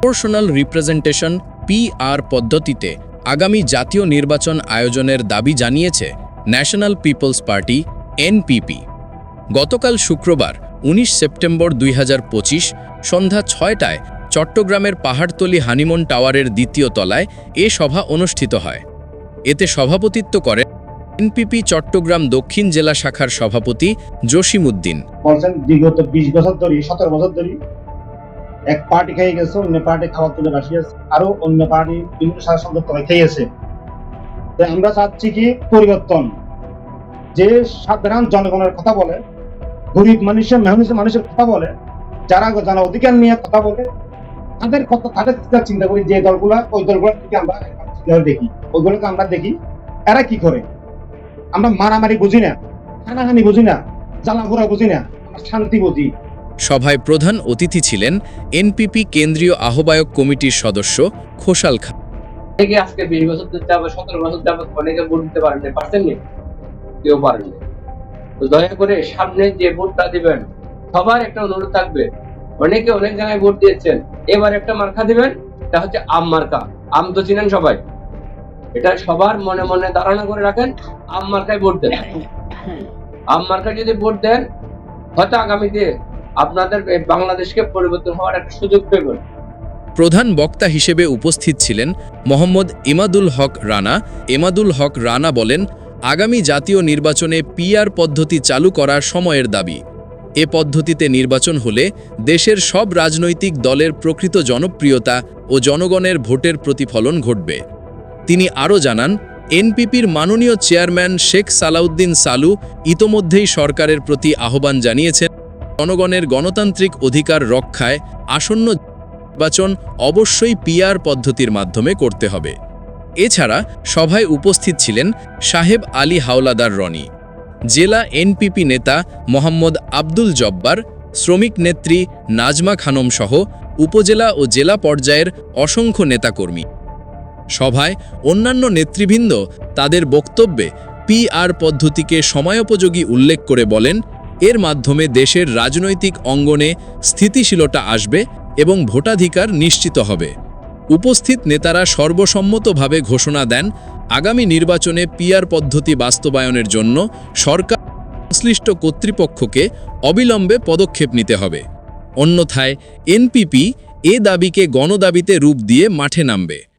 Proportional representation PR পদ্ধতিতে আগামী জাতীয় নির্বাচন আয়োজনের দাবি জানিয়েছে ন্যাশনাল পিপলস পার্টি এনপিপি গতকাল শুক্রবার ১৯ সেপ্টেম্বর দুই হাজার পঁচিশ, সন্ধ্যা ছয়টায় চট্টগ্রামের পাহাড়তলি হানিমন টাওয়ারের দ্বিতীয় তলায় এ সভা অনুষ্ঠিত হয়। এতে সভাপতিত্ব করেন এনপিপি চট্টগ্রাম দক্ষিণ জেলা শাখার সভাপতি জসিমউদ্দিন। বলছেন বিগত বিশ বছর ধরে, সতেরো বছর ধরে এক পার্টি খেয়ে গেছে, অন্য পার্টি খাবার তুলে বাসি আছে। আরও অন্য পার্টি বিভিন্ন শাসক দপ্তরে খেয়েছে তো আমরা চাচ্ছি কি পরিবর্তন। যে সাধারণ জনগণের কথা বলে, গরিব মানুষের মেহনতি মানুষের কথা বলে, যারা যারা অধিকার নিয়ে কথা বলে, তাদের কথা, তাদের চিন্তা করি যে দলগুলা, ওই দলগুলো থেকে আমরা দেখি। ওইগুলোকে আমরা দেখি, এরা কি করে? আমরা মারামারি বুঝি না, হানাহানি বুঝি না জ্বালাপোড়া বুঝি না শান্তি বুঝি। সভায় প্রধান অতিথি ছিলেন এনপিপি কেন্দ্রীয় আহ্বায়ক কমিটির সদস্য খোসাল খান। থেকে আজকে বিশ বছর সতেরো বছর অনেকে ভোট দিতে পারেন না পারছেন নি? কেউ পারেন না তো দয়া করে সামনে যে ভোটটা দিবেন সবার একটা অনুরোধ থাকবে। অনেকে অনেক জায়গায় ভোট দিয়েছেন। এবার একটা মার্কা দিবেন তা হচ্ছে আম মার্কা। আম তো চিনেন সবাই? এটা সবার মনে মনে ধারণা করে রাখেন আম মার্কায় ভোট দেন। আম মার্কায় যদি ভোট দেন হয়তো আগামীতে আপনাদের বাংলাদেশকে পরিবর্তন হওয়ার একটা সুযোগ পেবেন প্রধান বক্তা হিসেবে উপস্থিত ছিলেন মোহাম্মদ ইমাদুল হক রানা। এমাদুল হক রানা বলেন, আগামী জাতীয় নির্বাচনে পিআর পদ্ধতি চালু করার সময়ের দাবি। এ পদ্ধতিতে নির্বাচন হলে দেশের সব রাজনৈতিক দলের প্রকৃত জনপ্রিয়তা ও জনগণের ভোটের প্রতিফলন ঘটবে। তিনি আরও জানান, এনপিপির মাননীয় চেয়ারম্যান শেখ সালাউদ্দিন সালু ইতোমধ্যেই সরকারের প্রতি আহ্বান জানিয়েছেন। জনগণের গণতান্ত্রিক অধিকার রক্ষায় আসন্ন নির্বাচন অবশ্যই পিআর পদ্ধতির মাধ্যমে করতে হবে। এছাড়া সভায় উপস্থিত ছিলেন সাহেব আলী হাওলাদার রনি, জেলা এনপিপি নেতা মোহাম্মদ আব্দুল জব্বার, শ্রমিক নেত্রী নাজমা খানম সহ উপজেলা ও জেলা পর্যায়ের অসংখ্য নেতাকর্মী। সভায় অন্যান্য নেতৃবৃন্দ তাদের বক্তব্যে পিআর পদ্ধতিকে সময়োপযোগী উল্লেখ করে বলেন এর মাধ্যমে দেশের রাজনৈতিক অঙ্গনে স্থিতিশীলতা আসবে এবং ভোটাধিকার নিশ্চিত হবে। উপস্থিত নেতারা সর্বসম্মতভাবে ঘোষণা দেন, আগামী নির্বাচনে পিআর পদ্ধতি বাস্তবায়নের জন্য সরকার সংশ্লিষ্ট কর্তৃপক্ষকে অবিলম্বে পদক্ষেপ নিতে হবে। অন্যথায় এনপিপি এ দাবিকে গণদাবিতে রূপ দিয়ে মাঠে নামবে।